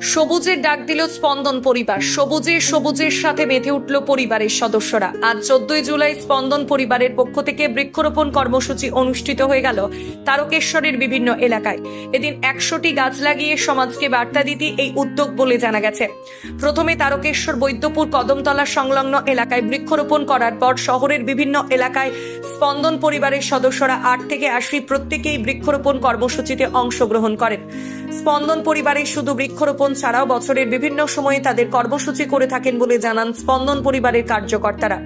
সবুজের ডাক দিল স্পন্দন পরিবার। সবুজে, সবুজের সাথে বেঁধে উঠল পরিবারের সদস্যরা। আজ চোদ্দই জুলাই স্পন্দন পরিবারের পক্ষ থেকে বৃক্ষরোপণ কর্মসূচি অনুষ্ঠিত হয়ে গেল তারকেশ্বরের বিভিন্ন এলাকায়। এদিন একশোটি গাছ লাগিয়ে সমাজকে বার্তা দিতে এই উদ্যোগ বলে জানা গেছে। প্রথমে তারকেশ্বর বৈদ্যপুর কদমতলা সংলগ্ন এলাকায় বৃক্ষরোপণ করার পর শহরের বিভিন্ন এলাকায় স্পন্দন পরিবারের সদস্যরা আট থেকে আশি প্রত্যেকেই বৃক্ষরোপণ কর্মসূচিতে অংশগ্রহণ করেন। স্পন্দন পরিবারের শুধু বৃক্ষরোপণ ছাড়াও বছরের বিভিন্ন সময়ে তাদের কর্মসূচি করে থাকেন বলে জানান স্পন্দন পরিবারের কার্যকর্তারা।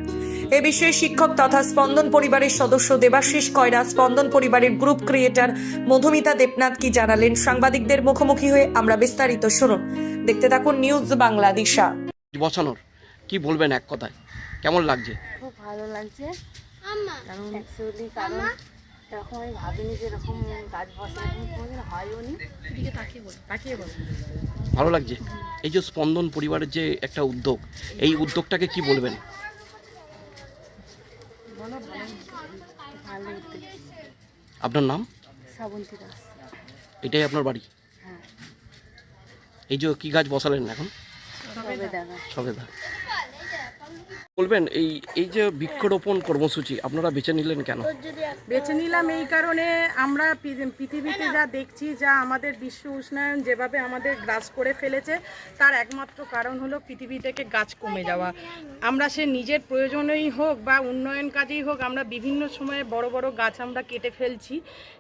এ বিষয়ে শিক্ষক তথা স্পন্দন পরিবারের সদস্য দেবাশিস কয়রা স্পন্দন পরিবারের গ্রুপ ক্রিয়েটার মধুমিতা দেবনাথ কি জানালেন সাংবাদিকদের মুখোমুখি হয়ে আমরা বিস্তারিত শুনুন। দেখতে থাকুন নিউজ বাংলাদেশা বসানোর কি বলবেন এক কথায়? কেমন লাগছে? খুব ভালো লাগছে। কারণ অ্যাকচুয়ালি কারণ এরকম আমি ভাবিনি যে এরকম গাছ বসা হয়ও নি তাকিয়ে বল তাকিয়ে বল। ভালো লাগছে। এই যে স্পন্দন পরিবারের যে একটা উদ্যোগ এই উদ্যোগটাকে কি বলবেন? আপনার নাম? এটাই আপনার বাড়ি? হ্যাঁ। এই যে কি গাছ বসালেন এখন? সবেদা। বলবেন, এই এই যে বৃক্ষরোপণ কর্মসূচি, আপনারা বেছে নিলেন কেন? বেছে নিলাম এই কারণে আমরা পৃথিবীতে যা দেখছি, যা আমাদের বিশ্ব উষ্ণায়ন যেভাবে আমাদের গ্রাস করে ফেলেছে, তার একমাত্র কারণ হলো পৃথিবী থেকে গাছ কমে যাওয়া। আমরা সে নিজের প্রয়োজনেই হোক বা উন্নয়ন কাজেই হোক, আমরা বিভিন্ন সময়ে বড় বড় গাছ আমরা কেটে ফেলছি।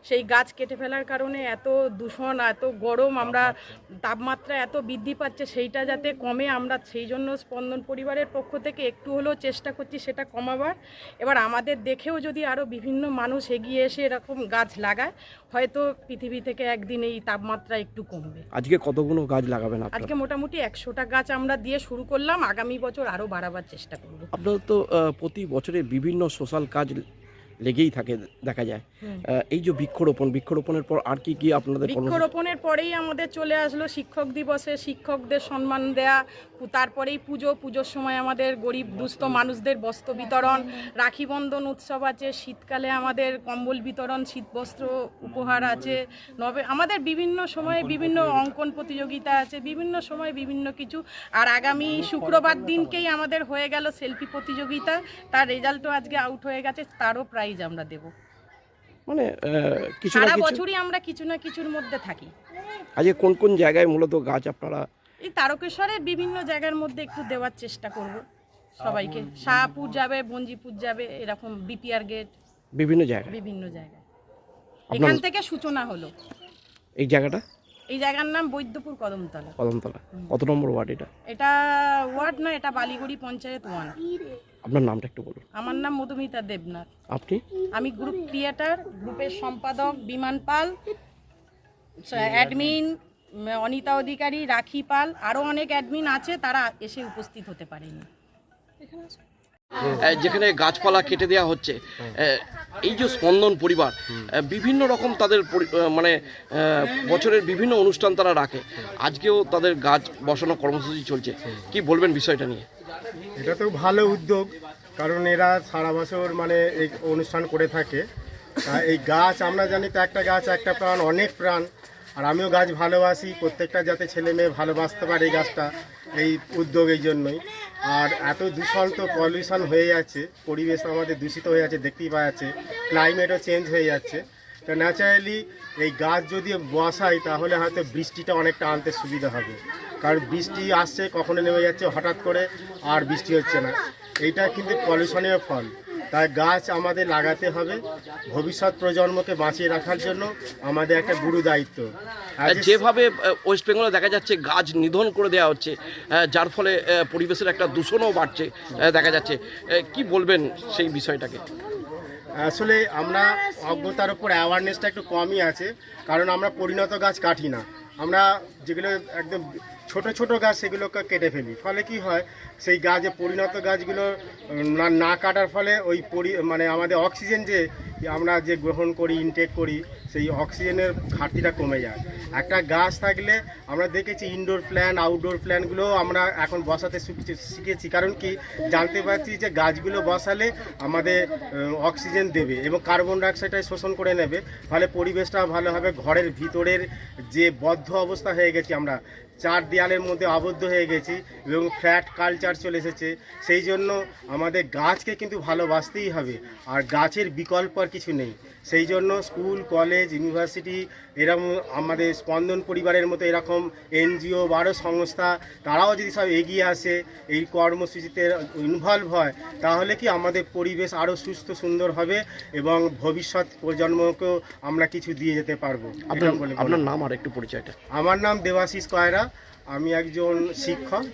সেই গাছ কেটে ফেলার কারণে এত দূষণ, এত গরম, আমরা তাপমাত্রা এত বৃদ্ধি পাচ্ছে, সেইটা যাতে কমে, আমরা সেই জন্য স্পন্দন পরিবারের পক্ষ থেকে একটু হলেও চেষ্টা করছি সেটা কমাবার। এবার আমাদের দেখেও যদি আরও বিভিন্ন মানুষ এগিয়ে এসে এরকম গাছ লাগায় হয়তো পৃথিবী থেকে একদিন এই তাপমাত্রা একটু কমবে। আজকে কতগুলো গাছ লাগাবেন আজকে মোটামুটি একশোটা গাছ আমরা দিয়ে শুরু করলাম আগামী বছর আরও বাড়াবার চেষ্টা করব। আপনারা তো প্রতি বছরে বিভিন্ন সোশ্যাল কাজ লেগেই থাকে দেখা যায়। এই যে বৃক্ষরোপণ বৃক্ষরোপণের পর আর কি কি আপনাদের বৃক্ষরোপণের পরেই আমাদের চলে আসলো শিক্ষক দিবসে শিক্ষকদের সম্মান দেয়া তারপরেই পুজো পুজোর সময় আমাদের গরিব দুস্থ মানুষদের বস্ত্র বিতরণ রাখি বন্ধন উৎসব আছে শীতকালে আমাদের কম্বল বিতরণ শীতবস্ত্র উপহার আছে নবে আমাদের বিভিন্ন সময়ে বিভিন্ন অঙ্কন প্রতিযোগিতা আছে বিভিন্ন সময় বিভিন্ন কিছু। আর আগামী শুক্রবার দিনকেই আমাদের হয়ে গেল সেলফি প্রতিযোগিতা তার রেজাল্টও আজকে আউট হয়ে গেছে তারও প্রাইজ আমরা দেব। মানে কিছু সারা বছরই আমরা কিছু না কিছুর মধ্যে থাকি। আজকে কোন কোন জায়গায় মূলত গাছ আপনারা এই তারকেশ্বরের বিভিন্ন জায়গার মধ্যে একটু দেওয়ার চেষ্টা করব সবাইকে। শাহপুর যাবে বঞ্জিপুর যাবে এরকম বিপিআর গেট বিভিন্ন জায়গায়। বিভিন্ন জায়গায়। এখান থেকে সূচনা হলো। এই জায়গাটা? এই জায়গার নাম বৈদ্যপুর কদমতলা। কদমতলা। কত নম্বর ওয়ার্ড এটা? এটা ওয়ার্ড না এটা বালিগুড়ি পঞ্চায়েত ওয়ান। আপনার নামটা একটু বলুন। আমার নাম মধুমিতা দেবনাথ। আপনি? আমি গ্রুপ ক্রিয়েটার গ্রুপের সম্পাদক বিমান পাল অ্যাডমিন অনিতা অধিকারী রাখি পাল আরও অনেক অ্যাডমিন আছে তারা এসে উপস্থিত হতে পারেনি। যেখানে গাছপালা কেটে দেওয়া হচ্ছে এই যে স্পন্দন পরিবার বিভিন্ন রকম তাদের পরি- মানে বছরের বিভিন্ন অনুষ্ঠান তারা রাখে। আজকেও তাদের গাছ বসানো কর্মসূচি চলছে। কি বলবেন বিষয়টা নিয়ে? এটা তো ভালো উদ্যোগ, কারণ এরা সারা বছর মানে এই অনুষ্ঠান করে থাকে। এই গাছ, আমরা জানি তো একটা গাছ, একটা প্রাণ, অনেক প্রাণ। আর আমিও গাছ ভালোবাসি, প্রত্যেকটা যাতে ছেলে মেয়ে ভালোবাসতে পারে এই গাছটা, এই উদ্যোগ এই জন্যই। আর এত দূষণ তো পলিউশন হয়ে যাচ্ছে, পরিবেশ আমাদের দূষিত হয়ে যাচ্ছে, দেখতেই পাওয়া যাচ্ছে। ক্লাইমেটও চেঞ্জ হয়ে যাচ্ছে। তো ন্যাচারালি এই গাছ যদি বসাই, তাহলে হয়তো বৃষ্টিটা অনেকটা আনতে সুবিধা হবে। কারণ বৃষ্টি আসছে কখনো নেমে যাচ্ছে হঠাৎ করে আর বৃষ্টি হচ্ছে না। এইটা কিন্তু পলিউশনের ফল। তাই গাছ আমাদের লাগাতে হবে ভবিষ্যৎ প্রজন্মকে বাঁচিয়ে রাখার জন্য আমাদের একটা গুরু দায়িত্ব। যেভাবে ওয়েস্ট বেঙ্গলে দেখা যাচ্ছে গাছ নিধন করে দেওয়া হচ্ছে যার ফলে পরিবেশের একটা দূষণও বাড়ছে দেখা যাচ্ছে। কি বলবেন সেই বিষয়টাকে? আসলে আমরা অজ্ঞতার উপর অ্যাওয়ারনেসটা একটু কমই আছে, কারণ আমরা পরিণত গাছ কাটি না। আমরা যেগুলো একদম ছোট ছোট গাছ সেগুলোকে কেটে ফেলি। ফলে কি হয়, সেই গাছে পরিণত গাছগুলো না কাটার ফলে ওই পরি মানে আমাদের অক্সিজেন যে আমরা যে গ্রহণ করি ইনটেক করি, সেই অক্সিজেনের ঘাটতিটা কমে যায়। একটা গাছ থাকলে আমরা দেখেছি ইনডোর প্ল্যান আউটডোর প্ল্যানগুলো আমরা এখন বসাতে শিখেছি- কারণ কি? জানতে পারছি যে গাছগুলো বসালে আমাদের অক্সিজেন দেবে এবং কার্বন ডাইঅক্সাইডটা শোষণ করে নেবে। ফলে পরিবেশটা ভালো হবে, ঘরের ভিতরের যে বদ্ধ অবস্থা হয়ে গেছি আমরা, চার দেয়ালের মধ্যে আবদ্ধ হয়ে গেছি এবং ফ্ল্যাট কালচার চলে এসেছে। সেই জন্য আমাদের গাছকে কিন্তু ভালোবাসতেই হবে, আর গাছের বিকল্প আর কিছু নেই। সেই জন্য স্কুল কলেজ ইউনিভার্সিটি এরকম আমাদের স্পন্দন পরিবারের মতো এরকম এনজিও বারো সংস্থা তারাও যদি সব এগিয়ে আসে এই কর্মসূচিতে ইনভলভ হয় তাহলে কি আমাদের পরিবেশ আরও সুস্থ সুন্দর হবে এবং ভবিষ্যৎ প্রজন্মকেও আমরা কিছু দিয়ে যেতে পারব? আপনার আপনার নাম আর একটু পরিচয়টা। আমার নাম দেবাশিস কয়রা আমি একজন শিক্ষক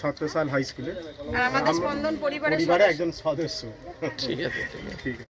ছত্রসাল হাই স্কুলে। আর আমাদের স্পন্দন পরিবারের পরিবারে একজন সদস্য। ঠিক আছে। ঠিক আছে।